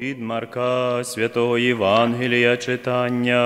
Від Марка Святого Євангелія читання.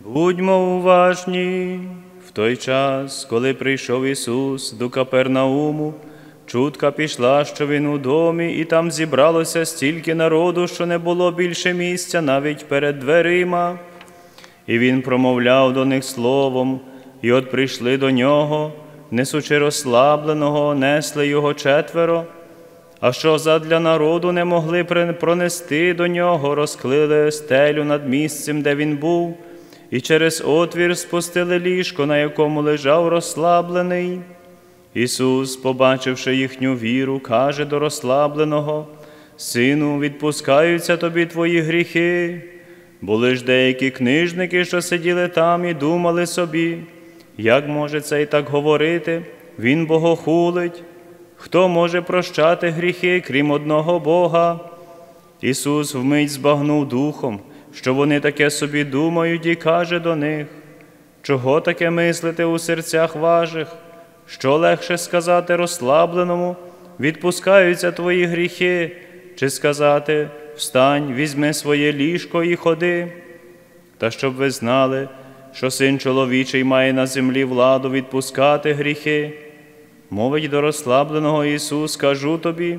Будьмо уважні в той час, коли прийшов Ісус до Капернауму, чутка пішла, що він у домі, і там зібралося стільки народу, що не було більше місця навіть перед дверима. І він промовляв до них словом, і от прийшли до нього, несучи розслабленого, несли його четверо. А що задля народу не могли пронести до нього, розклили стелю над місцем, де він був, і через отвір спустили ліжко, на якому лежав розслаблений. Ісус, побачивши їхню віру, каже до розслабленого: Сину, відпускаються тобі твої гріхи. Були ж деякі книжники, що сиділи там і думали собі, як може цей так говорити? Він богохулить. Хто може прощати гріхи, крім одного Бога? Ісус вмить збагнув духом, що вони таке собі думають, і каже до них, чого таке мислите у серцях ваших? Що легше сказати розслабленому, відпускаються твої гріхи, чи сказати Встань, візьми своє ліжко і ходи. Та щоб ви знали, що син чоловічий має на землі владу відпускати гріхи. Мовить до розслабленого Ісус, кажу тобі,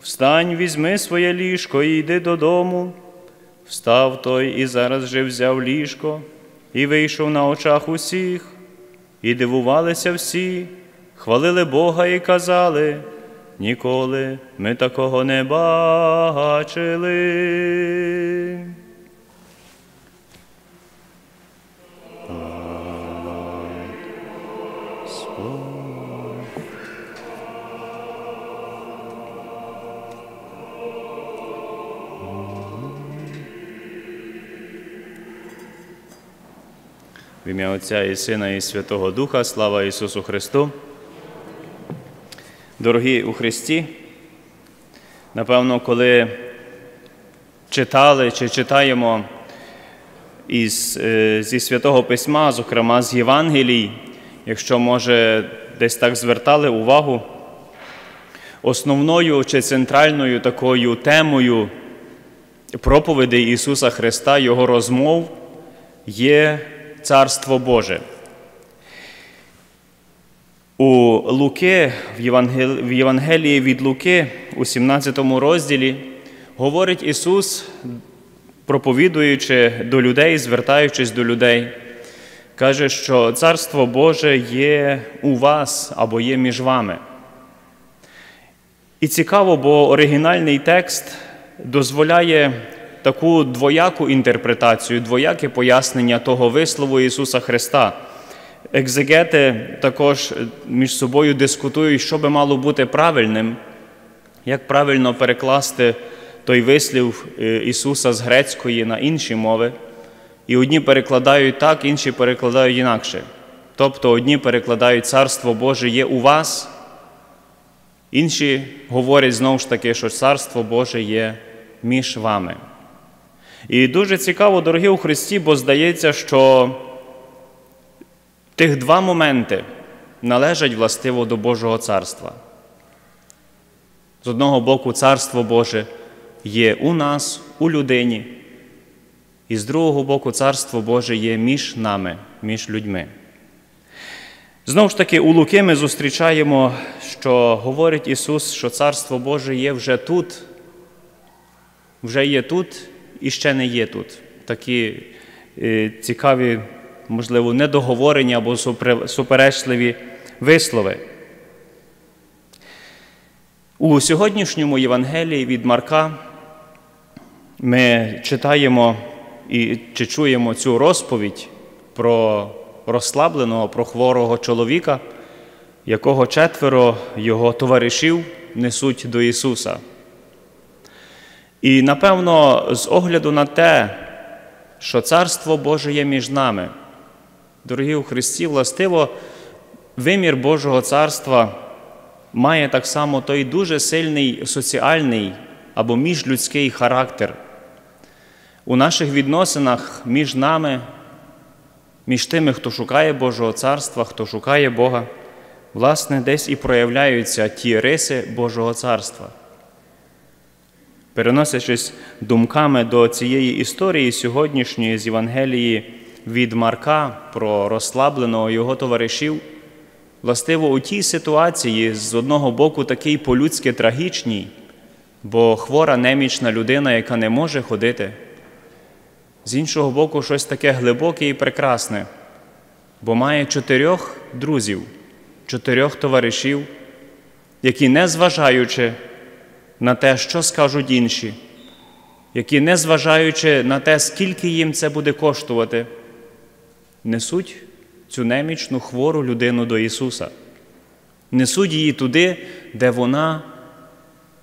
встань, візьми своє ліжко і йди додому. Встав той і зараз же взяв ліжко, і вийшов на очах усіх, і дивувалися всі, хвалили Бога і казали, ніколи ми такого не бачили. В ім'я Отця і Сина, і Святого Духа, слава Ісусу Христу. Дорогі у Христі, напевно, коли читали чи читаємо із, е, зі Святого Письма, зокрема з Євангелій, якщо, може, десь так звертали увагу, основною чи центральною такою темою проповідей Ісуса Христа, Його розмов є Царство Боже. У Луки, в Євангел- в Євангелії від Луки, у 17 розділі, говорить Ісус, проповідуючи до людей, звертаючись до людей, каже, що Царство Боже є у вас або є між вами. І цікаво, бо оригінальний текст дозволяє таку двояку інтерпретацію, двояке пояснення того вислову Ісуса Христа. Екзегети також між собою дискутують, що би мало бути правильним, як правильно перекласти той вислів е, Ісуса з грецької на інші мови. І одні перекладають так, інші перекладають інакше. Тобто одні перекладають Царство Боже є у вас, інші говорять знову ж таки, що Царство Боже є між вами. І дуже цікаво, дорогі у Христі, бо здається, що тих два моменти належать властиво до Божого царства. З одного боку, Царство Боже є у нас, у людині, і з другого боку, Царство Боже є між нами, між людьми. Знову ж таки, у Луки ми зустрічаємо, що говорить Ісус, що Царство Боже є вже тут, вже є тут і ще не є тут. Такі е, цікаві, можливо, недоговорені або суперечливі вислови. У сьогоднішньому Євангелії від Марка ми читаємо і чи чуємо цю розповідь про розслабленого, про хворого чоловіка, якого четверо його товаришів несуть до Ісуса. І напевно, з огляду на те, що Царство Боже є між нами, дорогі у Христі, властиво, вимір Божого царства має так само той дуже сильний соціальний або міжлюдський характер. У наших відносинах між нами, між тими, хто шукає Божого царства, хто шукає Бога, власне, десь і проявляються ті риси Божого царства. Переносячись думками до цієї історії сьогоднішньої з Євангелії від Марка про розслабленого його товаришів, властиво у тій ситуації з одного боку такий по-людськи трагічній, бо хвора немічна людина, яка не може ходити, з іншого боку, щось таке глибоке і прекрасне, бо має чотирьох друзів, чотирьох товаришів, які, незважаючи на те, що скажуть інші, які, незважаючи на те, скільки їм це буде коштувати, несуть цю немічну хвору людину до Ісуса, несуть її туди, де вона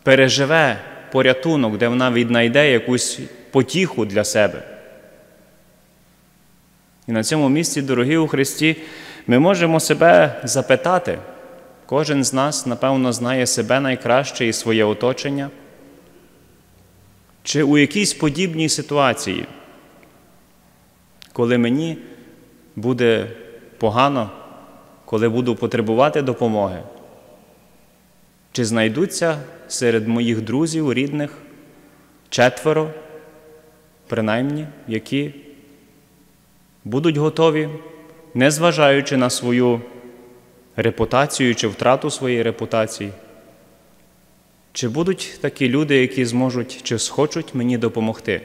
переживе порятунок, де вона віднайде якусь потіху для себе. І на цьому місці, дорогі у Христі, ми можемо себе запитати. Кожен з нас, напевно, знає себе найкраще і своє оточення. Чи у якійсь подібній ситуації, коли мені буде погано, коли буду потребувати допомоги, чи знайдуться серед моїх друзів, рідних четверо, принаймні, які будуть готові, незважаючи на свою репутацію чи втрату своєї репутації? Чи будуть такі люди, які зможуть чи схочуть мені допомогти?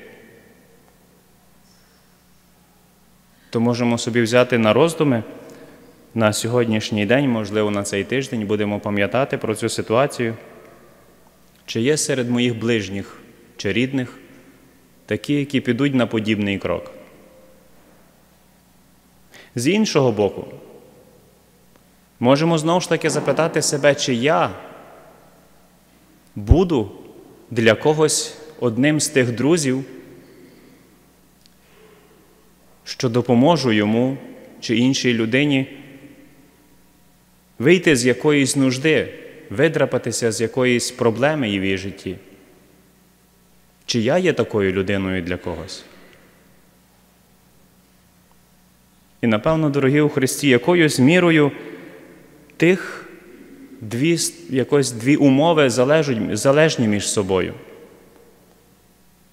То можемо собі взяти на роздуми на сьогоднішній день, можливо, на цей тиждень будемо пам'ятати про цю ситуацію. Чи є серед моїх ближніх чи рідних такі, які підуть на подібний крок? З іншого боку, можемо знову ж таки запитати себе, чи я буду для когось одним з тих друзів, що допоможу йому чи іншій людині вийти з якоїсь нужди, видрапатися з якоїсь проблеми в її житті. Чи я є такою людиною для когось? І, напевно, дорогі у Христі, якоюсь мірою тих дві, якось дві умови залежні між собою.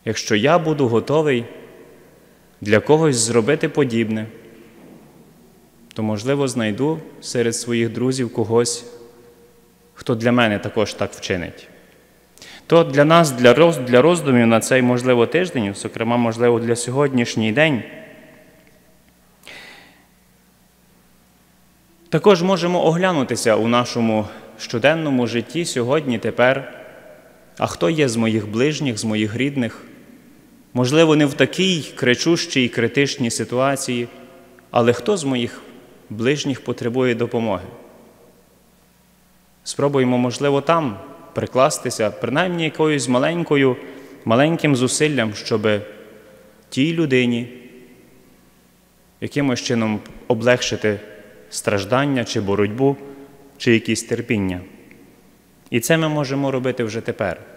Якщо я буду готовий для когось зробити подібне, то, можливо, знайду серед своїх друзів когось, хто для мене також так вчинить. То для нас, для роздумів на цей, можливо, тиждень, зокрема, можливо, для сьогоднішній день. Також можемо оглянутися у нашому щоденному житті сьогодні, тепер, а хто є з моїх ближніх, з моїх рідних, можливо, не в такій кричущій критичній ситуації, але хто з моїх ближніх потребує допомоги? Спробуємо, можливо, там прикластися, принаймні якоюсь маленькою, маленьким зусиллям, щоб тій людині якимось чином облегшити страждання чи боротьбу, чи якісь терпіння. І це ми можемо робити вже тепер.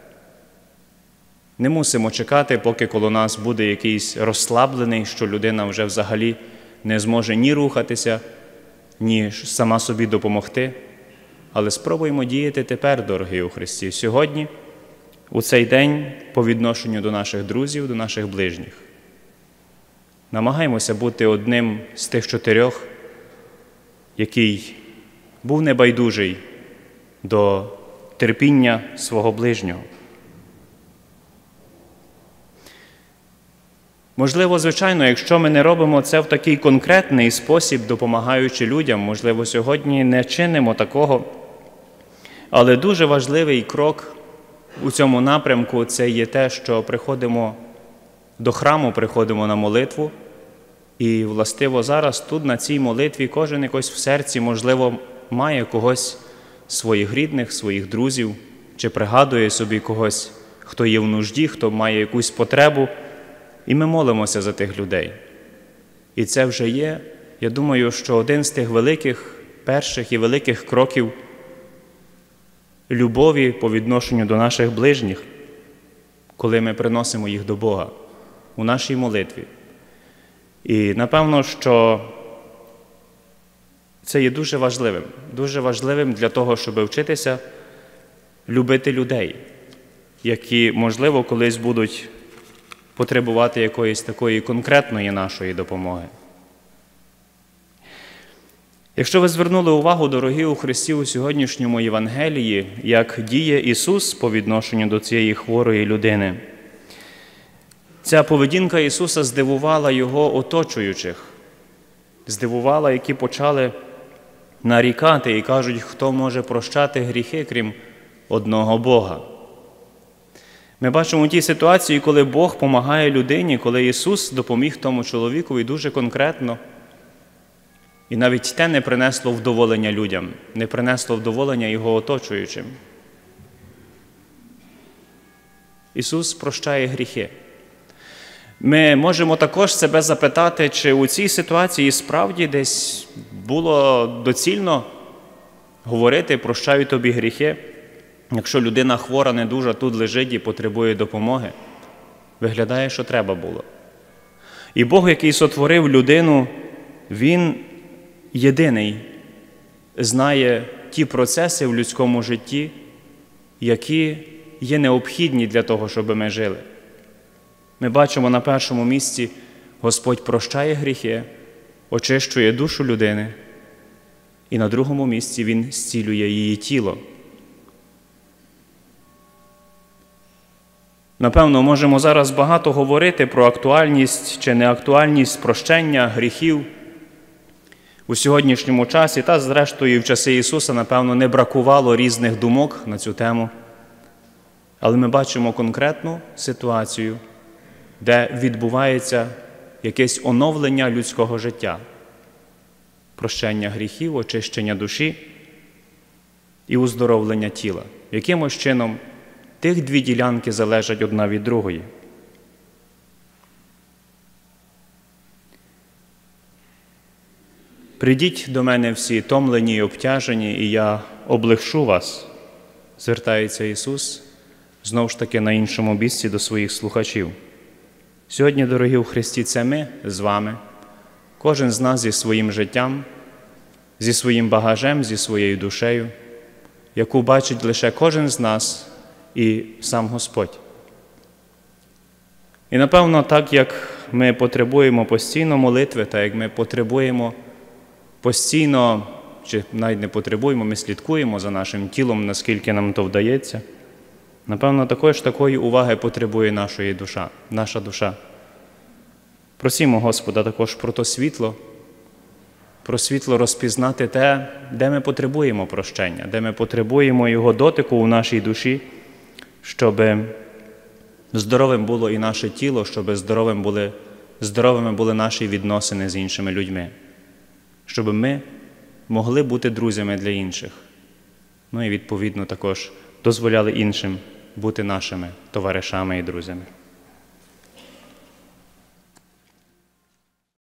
Не мусимо чекати, поки коло нас буде якийсь розслаблений, що людина вже взагалі не зможе ні рухатися, ні сама собі допомогти. Але спробуємо діяти тепер, дорогі у Христі, сьогодні, у цей день по відношенню до наших друзів, до наших ближніх. Намагаємося бути одним з тих чотирьох який був небайдужий до терпіння свого ближнього. Можливо, звичайно, якщо ми не робимо це в такий конкретний спосіб, допомагаючи людям, можливо, сьогодні не чинимо такого. Але дуже важливий крок у цьому напрямку це є те, що приходимо до храму, приходимо на молитву. І, властиво, зараз тут, на цій молитві, кожен якось в серці, можливо, має когось своїх рідних, своїх друзів, чи пригадує собі когось, хто є в нужді, хто має якусь потребу, і ми молимося за тих людей. І це вже є, я думаю, що один з тих великих, перших і великих кроків любові по відношенню до наших ближніх, коли ми приносимо їх до Бога у нашій молитві. І напевно, що це є дуже важливим, дуже важливим для того, щоб вчитися любити людей, які, можливо, колись будуть потребувати якоїсь такої конкретної нашої допомоги. Якщо ви звернули увагу, дорогі у Христі, у сьогоднішньому Євангелії, як діє Ісус по відношенню до цієї хворої людини, ця поведінка Ісуса здивувала Його оточуючих, здивувала, які почали нарікати і кажуть, хто може прощати гріхи, крім одного Бога. Ми бачимо у тій ситуації, коли Бог допомагає людині, коли Ісус допоміг тому чоловікові дуже конкретно. І навіть те не принесло вдоволення людям, не принесло вдоволення його оточуючим. Ісус прощає гріхи. Ми можемо також себе запитати, чи у цій ситуації справді десь було доцільно говорити, прощаю тобі гріхи, якщо людина хвора, не дуже тут лежить і потребує допомоги. Виглядає, що треба було. І Бог, який сотворив людину, Він єдиний знає ті процеси в людському житті, які є необхідні для того, щоб ми жили. Ми бачимо на першому місці, Господь прощає гріхи, очищує душу людини, і на другому місці Він зцілює її тіло. Напевно, можемо зараз багато говорити про актуальність чи неактуальність прощення гріхів у сьогоднішньому часі, та, зрештою, в часи Ісуса, напевно, не бракувало різних думок на цю тему. Але ми бачимо конкретну ситуацію, де відбувається якесь оновлення людського життя, прощення гріхів, очищення душі і уздоровлення тіла. Якимось чином тих дві ділянки залежать одна від другої. Придіть до мене всі томлені й обтяжені, і я облегшу вас, звертається Ісус знову ж таки на іншому місці до своїх слухачів. Сьогодні, дорогі у Христі, це ми з вами, кожен з нас зі своїм життям, зі своїм багажем, зі своєю душею, яку бачить лише кожен з нас і сам Господь. І напевно, так як ми потребуємо постійно молитви, так як ми потребуємо постійно, чи навіть не потребуємо, ми слідкуємо за нашим тілом, наскільки нам то вдається. Напевно, також такої уваги потребує нашої душа, наша душа. Просімо Господа також про то світло, про світло розпізнати те, де ми потребуємо прощення, де ми потребуємо Його дотику у нашій душі, щоб здоровим було і наше тіло, щоб здоровим були, здоровими були наші відносини з іншими людьми, щоб ми могли бути друзями для інших. Ну і відповідно також дозволяли іншим бути нашими товаришами і друзями.